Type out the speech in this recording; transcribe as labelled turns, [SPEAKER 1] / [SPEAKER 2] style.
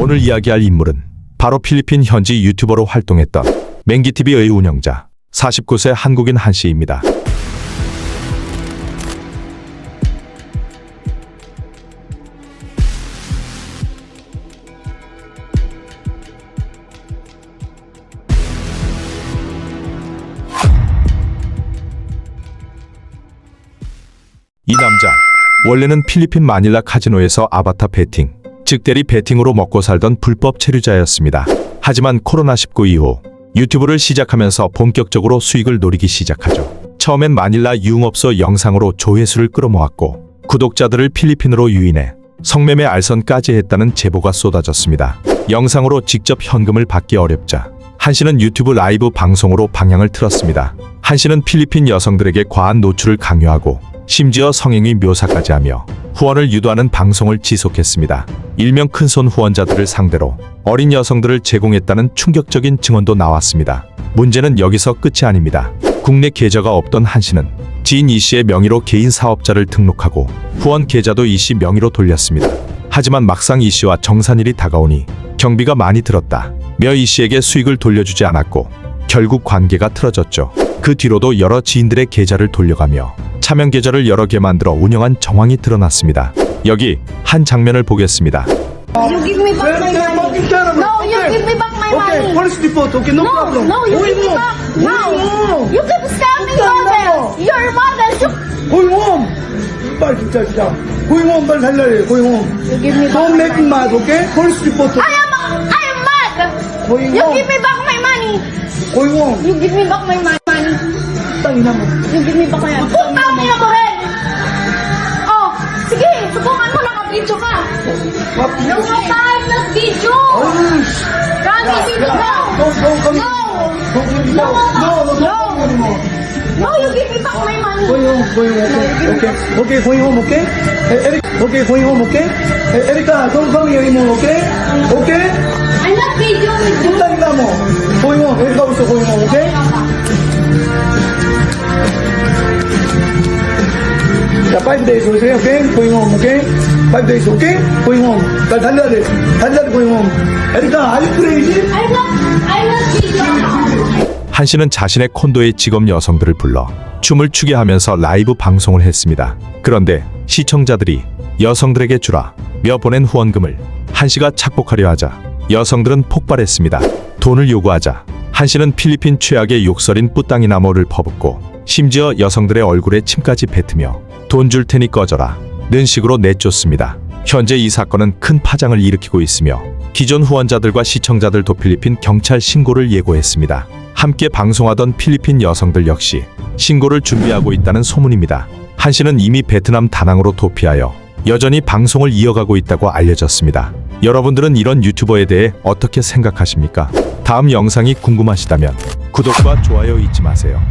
[SPEAKER 1] 오늘 이야기할 인물은 바로 필리핀 현지 유튜버로 활동했던 맹기TV의 운영자 49세 한국인 한 씨입니다. 이 남자 원래는 필리핀 마닐라 카지노에서 아바타 베팅, 즉 대리 베팅으로 먹고 살던 불법 체류자였습니다. 하지만 코로나19 이후 유튜브를 시작하면서 본격적으로 수익을 노리기 시작하죠. 처음엔 마닐라 유흥업소 영상으로 조회수를 끌어모았고 구독자들을 필리핀으로 유인해 성매매 알선까지 했다는 제보가 쏟아졌습니다. 영상으로 직접 현금을 받기 어렵자 한 씨는 유튜브 라이브 방송으로 방향을 틀었습니다. 한 씨는 필리핀 여성들에게 과한 노출을 강요하고 심지어 성행위 묘사까지 하며 후원을 유도하는 방송을 지속했습니다. 일명 큰손 후원자들을 상대로 어린 여성들을 제공했다는 충격적인 증언도 나왔습니다. 문제는 여기서 끝이 아닙니다. 국내 계좌가 없던 한 씨는 지인 이 씨의 명의로 개인 사업자를 등록하고 후원 계좌도 이 씨 명의로 돌렸습니다. 하지만 막상 이 씨와 정산일이 다가오니 경비가 많이 들었다. 며 이 씨에게 수익을 돌려주지 않았고 결국 관계가 틀어졌죠. 그 뒤로도 여러 지인들의 계좌를 돌려가며 차명 계좌를 여러 개 만들어 운영한 정황이 드러났습니다. 여기 한 장면을 보겠습니다.
[SPEAKER 2] You give me back my money. No, you give me back my
[SPEAKER 3] Okay,
[SPEAKER 2] money.
[SPEAKER 3] police report. Okay, no,
[SPEAKER 2] No,
[SPEAKER 3] problem.
[SPEAKER 2] no, you
[SPEAKER 3] going
[SPEAKER 2] give me
[SPEAKER 3] home.
[SPEAKER 2] back.
[SPEAKER 3] Going
[SPEAKER 2] No.
[SPEAKER 3] home.
[SPEAKER 2] You keep scamming
[SPEAKER 3] No.
[SPEAKER 2] models. You're models. You,
[SPEAKER 3] Going home. 빨리 진짜 진짜. Home 빨리 home.
[SPEAKER 2] you give me back
[SPEAKER 3] Don't
[SPEAKER 2] my
[SPEAKER 3] make me
[SPEAKER 2] money.
[SPEAKER 3] mad, okay? Police report.
[SPEAKER 2] I am, I am mad.
[SPEAKER 3] Going
[SPEAKER 2] You
[SPEAKER 3] home.
[SPEAKER 2] give me back my money.
[SPEAKER 3] Home.
[SPEAKER 2] You give me back my money.
[SPEAKER 3] Tangina mo.
[SPEAKER 2] Me back my money. Putang ina mo rin. Oh, sige, subukan mo naka-video ka.
[SPEAKER 3] What?
[SPEAKER 2] No more time, nag-video.
[SPEAKER 3] Oh,
[SPEAKER 2] Promise, you
[SPEAKER 3] yeah.
[SPEAKER 2] no.
[SPEAKER 3] Come.
[SPEAKER 2] No.
[SPEAKER 3] Come.
[SPEAKER 2] No,
[SPEAKER 3] No, no, no,
[SPEAKER 2] no.
[SPEAKER 3] anymore.
[SPEAKER 2] No, you give me back my money.
[SPEAKER 3] Going home, going home, okay? Okay, okay, going home, okay? Hey, Eric, okay, going home, okay? Hey, Erica, don't come here anymore, okay? Okay?
[SPEAKER 2] I'm not video with you.
[SPEAKER 3] Tangina mo. Going home. Erica also going home, okay? 자, 5 days, okay? Okay? Going home, okay? 5 days, okay? Going home. 자, 달려야 돼. 달려야 돼, going home. 에리카, are you crazy?
[SPEAKER 2] I'm not, I'm not video.
[SPEAKER 1] 한 씨는 자신의 콘도의 직업 여성들을 불러 춤을 추게 하면서 라이브 방송을 했습니다. 그런데 시청자들이 여성들에게 주라 며 보낸 후원금을 한 씨가 착복하려 하자 여성들은 폭발했습니다. 돈을 요구하자 한 씨는 필리핀 최악의 욕설인 뿌땅이나모를 퍼붓고 심지어 여성들의 얼굴에 침까지 뱉으며 돈 줄 테니 꺼져라 는 식으로 내쫓습니다. 현재 이 사건은 큰 파장을 일으키고 있으며 기존 후원자들과 시청자들도 필리핀 경찰 신고를 예고했습니다. 함께 방송하던 필리핀 여성들 역시 신고를 준비하고 있다는 소문입니다. 한 씨는 이미 베트남 다낭으로 도피하여 여전히 방송을 이어가고 있다고 알려졌습니다. 여러분들은 이런 유튜버에 대해 어떻게 생각하십니까? 다음 영상이 궁금하시다면 구독과 좋아요 잊지 마세요.